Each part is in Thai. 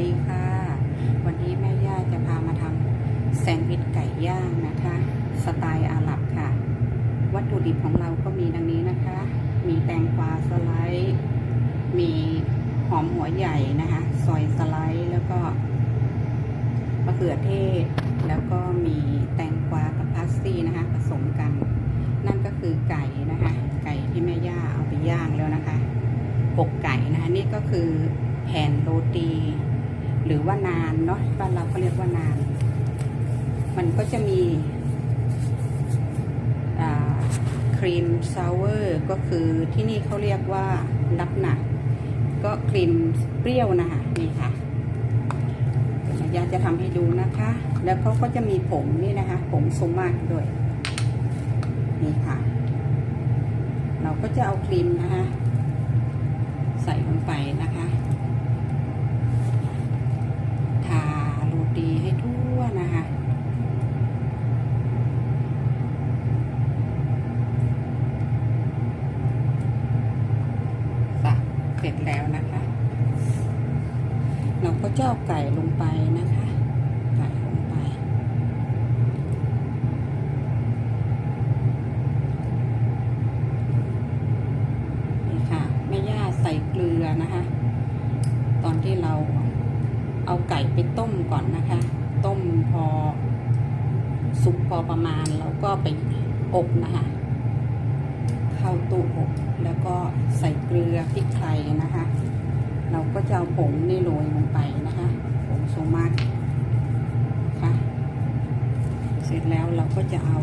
ดีค่ะ วันนี้แม่ย่าจะพามาทำแซนด์วิชไก่ย่างนะคะ สไตล์อาหรับค่ะ วัตถุดิบของเราก็มีดังนี้นะคะ มีแตงกวาสไลด์ มีหอมหัวใหญ่นะคะซอยสไลด์แล้วก็มะเขือเทศ แล้วก็มีแตงกวากับพาสซีนะคะ ผสมกัน นั่นก็คือไก่นะคะ ไก่ที่แม่ย่าเอาไปย่างแล้วนะคะปกไก่นะคะนี่ก็คือแผ่นโรตี หรือว่านานเนาะบ้านเราก็เรียกว่านาน มันก็จะมีครีมซาวเวอร์ก็คือที่นี่เขาเรียกว่าลับหนัก ก็ครีมเปรี้ยวนะคะนี่ค่ะเดี๋ยวยาจะทำให้ดูนะคะ แล้วเขาก็จะมีผงนี่นะคะผงโซมาด้วยนี่ค่ะ เราก็จะเอาครีมนะคะ ใส่ลงไปนะคะ ทาโรตีให้ทั่วนะคะ สักเสร็ จแล้วนะคะ เราก็จะเอาไก่ลงไปนะคะ ไก่ลงไป นี่ค่ะแม่ย่าใส่เกลือนะคะ ตอนที่เราเอาไก่ไปต้มก่อนนะคะ ต้มพอสุกพอประมาณแล้วก็ไปอบนะคะ เข้าตู้อบแล้วก็ใส่เกลือพริกไทยนะคะ เราก็จะเอาผงนี่โรยลงไปนะคะผงโซมาค่ะเสร็จแล้วเราก็จะเอา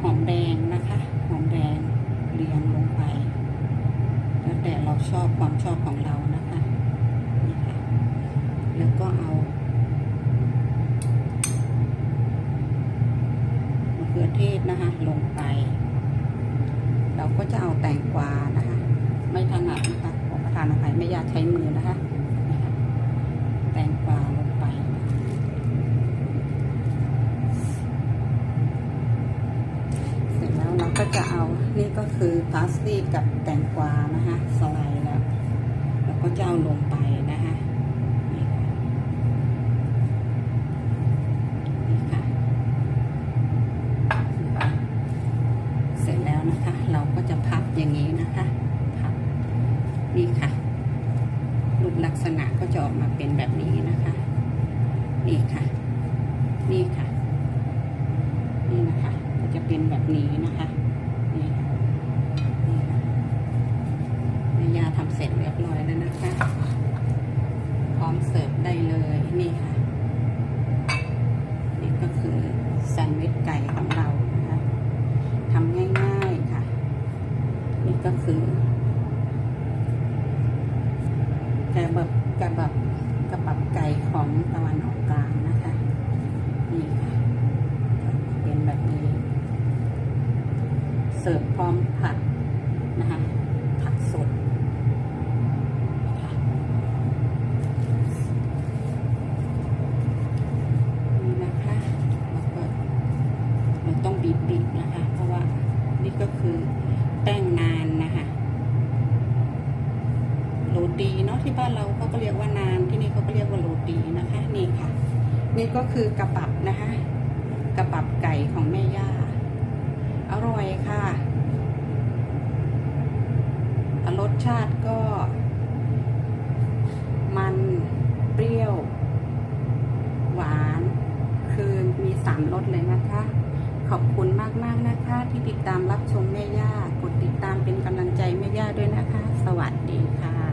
หอมแดงนะคะหอมแดงเรียงลงไป แล้วแต่เราชอบความชอบของเรานะคะนี่ค่ะแล้วก็เอามะเขือเทศนะคะลง ก็จะเอาแตงกวานะคะ ไม่ถนัดนะคะขอประทานอภัยไม่อยากใช้มือนะคะ แตงกวาลงไป เสร็จแล้วเราก็จะเอา นี่ก็คือพาสลีกับแตงกวานะคะสไลด์แล้วเราก็จะเอาลงไปนะคะนี่ค่ะนี่ค่ะนี่ค่ะ เสร็จแล้วนะคะ เราก็จะพับอย่างนี้นะคะ พับนี่ค่ะ รูปลักษณะก็ จะออกมาเป็นแบบนี้นะคะ นี่ค่ะ นี่ค่ะ นี่นะคะ ก็จะเป็นแบบนี้นะคะ นี่ค่ะนี่ค่ะแม่ยาทำเสร็จเรียบร้อยแล้วนะคะ พร้อมเสิร์ฟได้เลยนี่ค่ะ นี่ก็คือแซนด์วิชไก่ของเรานะคะ ทำง่ายๆค่ะ นี่ก็คือกระบบกระบบกระบับไก่ ของตะวันออกกลางนะคะนี่ค่ะเป็นแบบนี้ เสิร์ฟพร้อมผักนะคะ ที่บ้านเราเขาก็เรียกว่านานที่นี่เขาก็เรียกว่าโรตีนะคะนี่ค่ะ นี่ก็คือกระปับนะคะ กระปับไก่ของแม่ย่าอร่อยค่ะรสชาติก็ มันเปรี้ยว หวานคือมีสามรสเลยนะคะ ขอบคุณมากมากนะคะ ที่ติดตามรับชมแม่ย่ากดติดตามเป็นกำลังใจแม่ย่าด้วยนะคะ สวัสดีค่ะ